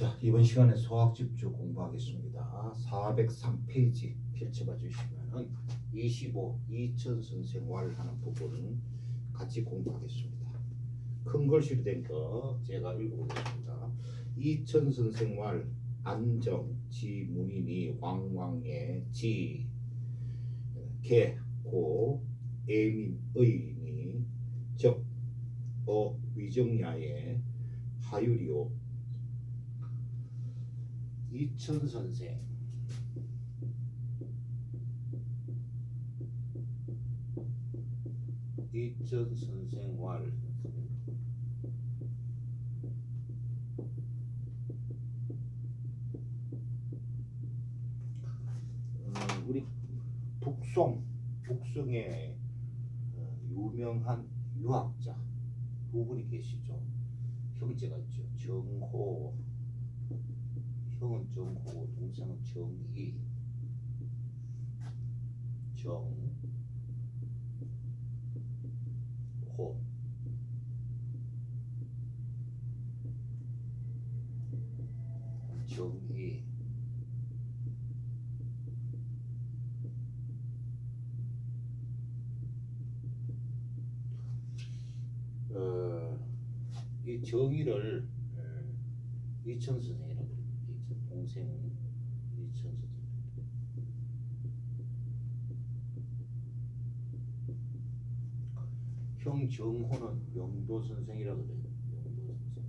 자 이번 시간에 수학집중 공부하겠습니다. 403페이지 펼쳐봐 주시면은 25 이천 선생활 하는 부분 같이 공부하겠습니다. 큰 글씨로 된 거 제가 읽어보겠습니다. 이천 선생활 안정 지문인이 왕왕의 지 개고 애민의니 적어 위정야의 하유리오 이천 선생 이천 선생활 어, 우리 북송 북송의 어, 유명한 유학자 두 분이 계시죠. 형제가 있죠. 정호 형은 정호고 동생은 정희 정호 정희. 어, 이 정의를 어, 이천 선생이라고 그래요. 이천 동생은 이천 선생. 형 정호는 명도 선생이라고 그래요. 명도 선생.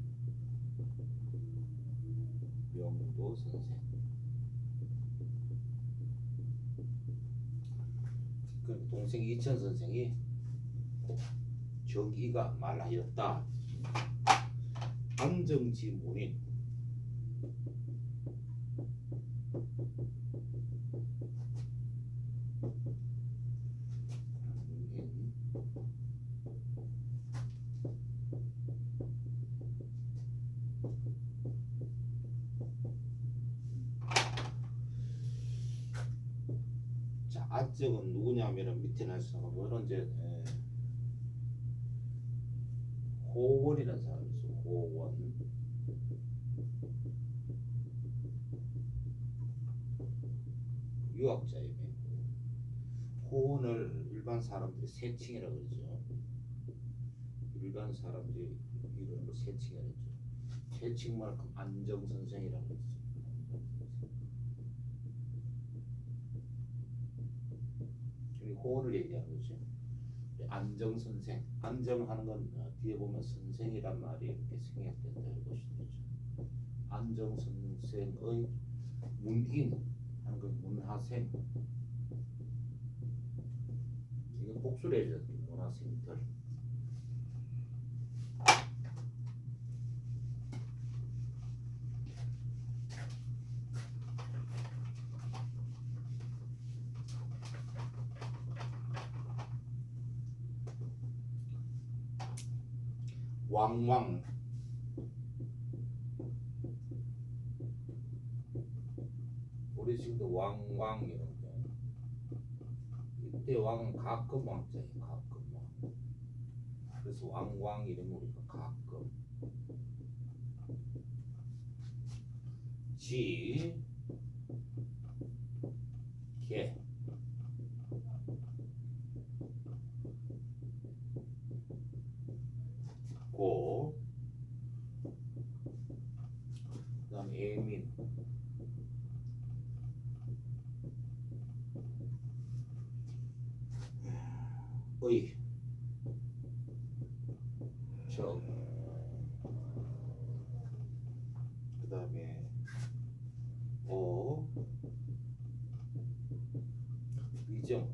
명도 선생. 그 동생 이천 선생이 정의가 말하였다. 안정지 문인 자, 누구냐면은 밑에 날수가 뭐는 이제 에, 호원이라는 사람이 있어. 호원. 유학자이며 호원을 일반 사람들이 세칭이라고 그러죠. 일반 사람들이 이런 걸 세칭이라고 그러죠. 세칭만큼 안정 선생이라고 그러죠. 호원을 얘기하는 거죠. 안정 선생 안정하는 건 어, 뒤에 보면 선생이란 말이 이렇게 생략된다 보시면 되죠. 안정 선생의 문인 하는 건 문하생 이게 돼 문하생들 왕왕. 우리 지금도 왕왕 이런 거 이때 왕은 가끔 왕자예요 가끔 왕. 그래서 왕왕 이름 우리가 가끔. 지 개, 고, 그다음 애민, 의, 적, 그다음에 오, 위정,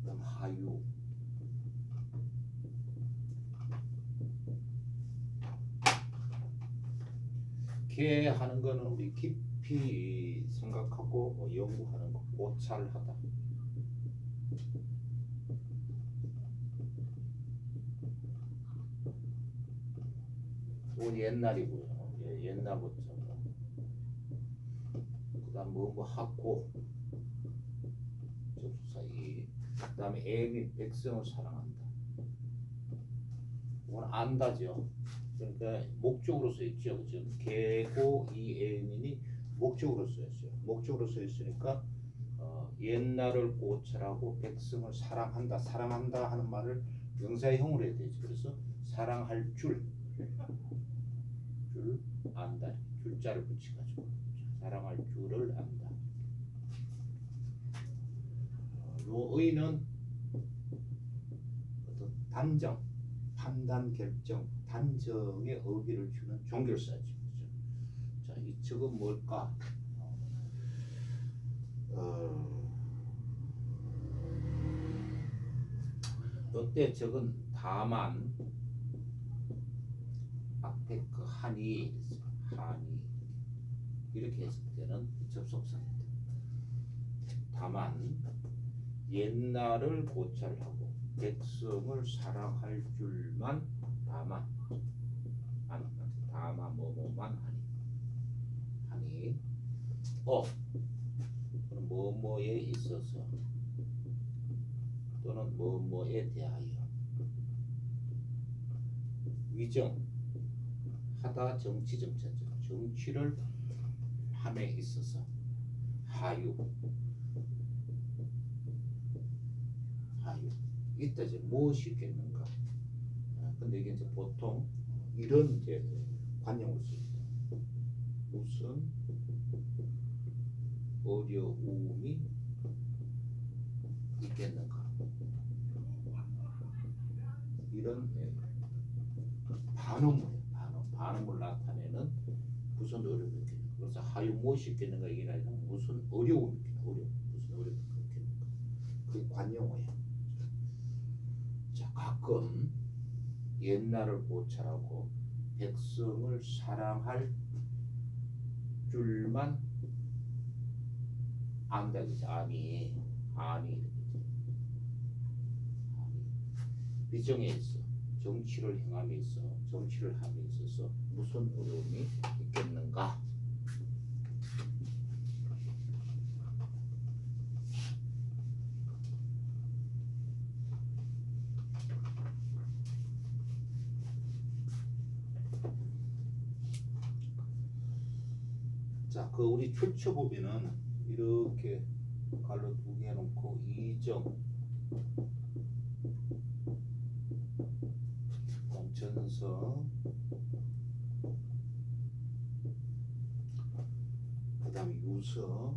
그다음 하유. 개 하는 거는 우리 깊이 생각하고 뭐 연구하는 거 고찰하다. 이건 옛날이고요. 예, 옛날부터. 그다음 뭐뭐 학고 접수사 이 그다음에 애미 백성을 사랑한다. 이건 안다죠. 그러니까 목적으로 써 있죠. 그죠? 개고 이 애인이 목적으로 쓰였어요. 목적으로 써 있으니까 어, 옛날을 고찰하고 백성을 사랑한다, 사랑한다 하는 말을 명사형으로 해야 되지. 그래서 사랑할 줄, 줄 안다. 줄자를 붙여가지고 사랑할 줄을 안다. 어, 요 의는 어떤 단정, 판단, 결정, 단정의 의미를 주는 종결사지. 그죠? 자, 이 적은 뭘까? 어, 이때 적은 다만 앞에 그 한이. 한이. 이렇게 때는 접속사입니다. 다만 옛날을 고찰하고 백성을 사랑할 줄만 다만 안 다만 뭐뭐만 하니. 하니 어. 뭐뭐에 있어서 또는 뭐뭐에 대하여. 위정 하다 정치 정체죠 정치를 함에 있어서 하유. 하유. 이때 이제 무엇이 있겠는가? 아, 근데 이게 이제 보통 이런 이제 관용을 씁니다. 무슨 어려움이 있겠는가? 이런 예, 반응문 반응 반응을 나타내는 무슨 어려움이 있겠는가 그래서 하유 무엇이 있겠는가 이게 아니라 무슨 어려움이 있겠는가 어려움 무슨 어려움이 있겠는가. 그게 관용어예요 자 가끔 옛날을 고찰하고 백성을 사랑할 줄만 안다 그지 아니 아니 비정에 있어. 정치를 행함에 있어. 정치를 함에 있어서 무슨 어려움이 있겠는가? 자, 그 우리 출처 보면은 이렇게 갈로 두개 이정 그다음 전서 그 다음 유서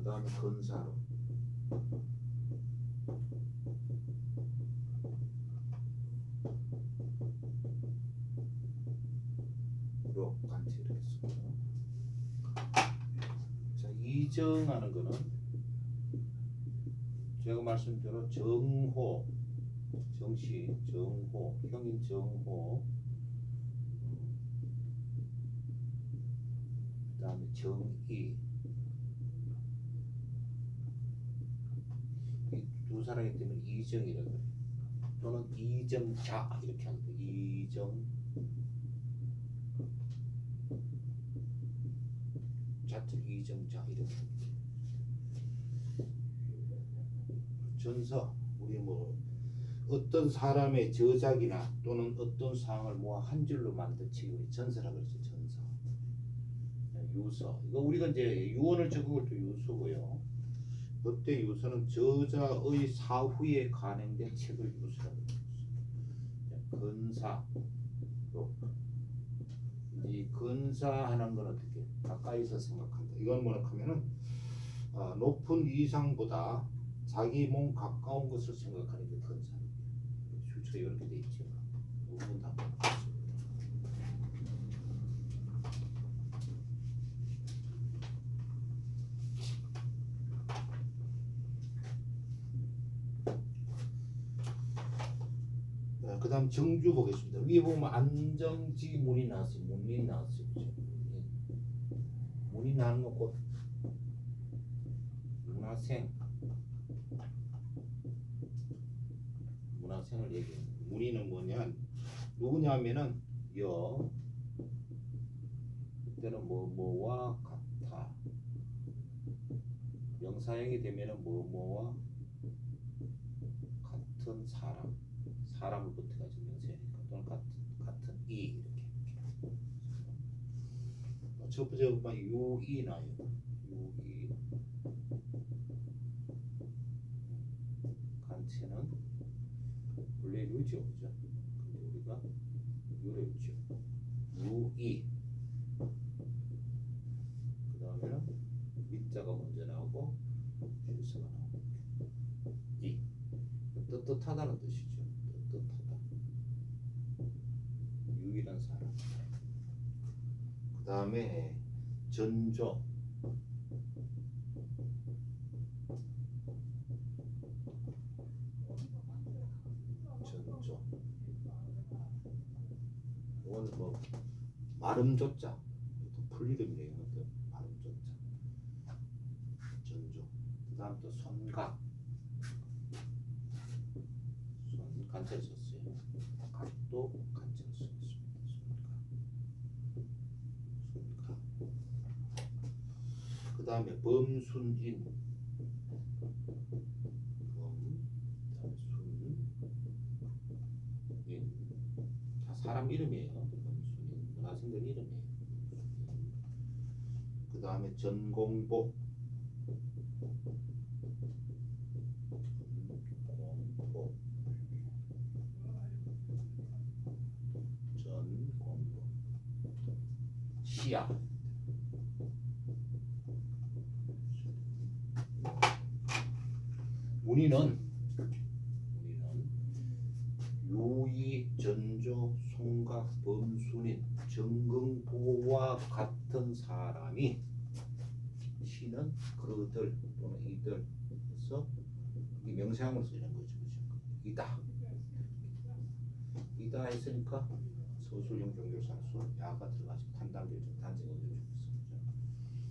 그 다음에 건사로. 로 간체를 했습니다. 자, 이정하는 거는 제가 말씀대로 정호, 정시, 정호, 형인 정호, 그 다음에 정의 이두 사람이기 때문에 이정이라고 그래요. 또는 이정자 이렇게 하는 거 이정. 자틀 이정자 이렇게 전서 우리 뭐 어떤 사람의 저작이나 또는 어떤 사항을 모아 한 줄로 만들지 우리 전서라고 그러죠 전서. 유서. 이거 우리가 이제 유언을 적은 것도 유서고요. 그때 유서는 저자의 사후에 간행된 책을 유서라고 그러죠. 근사. 또이 근사하는 건 어떻게 가까이서 생각한다. 이건 뭐라 하면은 어, 높은 이상보다 자기 몸 가까운 것을 생각하는 게 근사입니다. 출처 이렇게 돼 있죠. 부분 다 네, 그다음 정주 보겠습니다. 위에 보면 안정지 문이 나왔어요. 문이 나왔어요. 예. 문이 나는 거곧 문화생 문화생을 얘기해요. 문의는 뭐냐? 누구냐면은 여 그때는 뭐 뭐와 같아 명사형이 되면은 뭐 뭐와 같은 사람 사람을 붙여가지고 명사형이니까 또는 같은 같은 이 이렇게 이렇게 어, 첫 번째 막 유이 나요 유이 간체는 원래 유죠 그죠? 근데 우리가 유로 했죠. 유이. 그 다음에는 밑자가 먼저 나오고 실수가 나오고 이. 떳떳하다는 뜻이죠. 떳떳하다. 유일한 사람. 그 다음에 전조 마름조자. 또또 마름조자. 전조. 그 다음 또 손각 손 간체를 썼어요. 각도 간체를 썼습니다. 손각 손각 그 다음에 범순인. 사람 이름이에요 문화생들 이름이에요 그 다음에 전공복. 시야. 문의는 요이 전조 송각 범순인 정경보와 같은 사람이 시는 그들 또는 이들 그래서 이 명사형을 쓰는 거죠 이다. 이다 했으니까 서술형 종교사수 야가 들어가서 판단되죠 단지가 되죠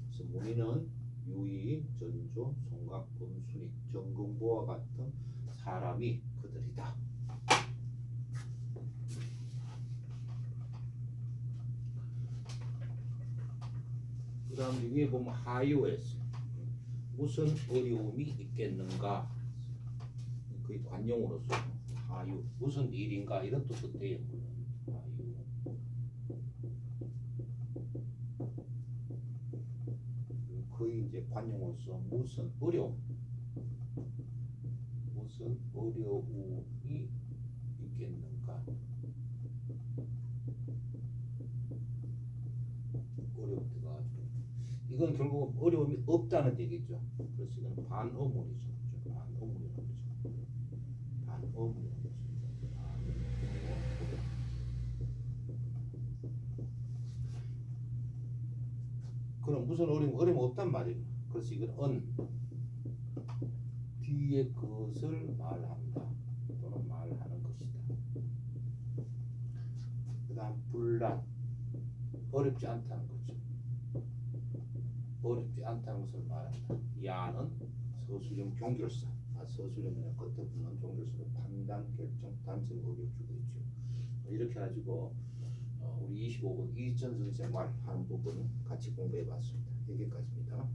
그래서 문의는 유이, 전조, 송각, 범순이, 정금보와 같은 사람이 그들이다. 그 다음 위에 보면 하요에서 무슨 어려움이 있겠는가 거의 관용으로서. 하유 무슨 일인가? 이런 뜻도 돼요? 물론 하유. 거의 이제 관용으로서 무슨 어려움? 무슨 어려움이 있겠는가? 어려움 들어가지고 이건 결국 어려움이 없다는 얘기죠. 그래서 이건? 반어문이라는 거죠? 반어문이라는 거죠 그럼 무슨 어려움 어려움 없단 말이에요. 그래서 이건 언 뒤에 것을 말한다 또는 말하는 것이다. 그다음 불란 어렵지 않다는 거죠. 어렵지 않다는 것을 말한다. 야는 서술형 종결사. 서술형이나 겉에 붙는 종결수로 판단, 결정, 단체 의견 주고 있죠. 이렇게 가지고 어, 우리 25번 이전 선생 말하는 부분을 같이 공부해 봤습니다. 여기까지입니다.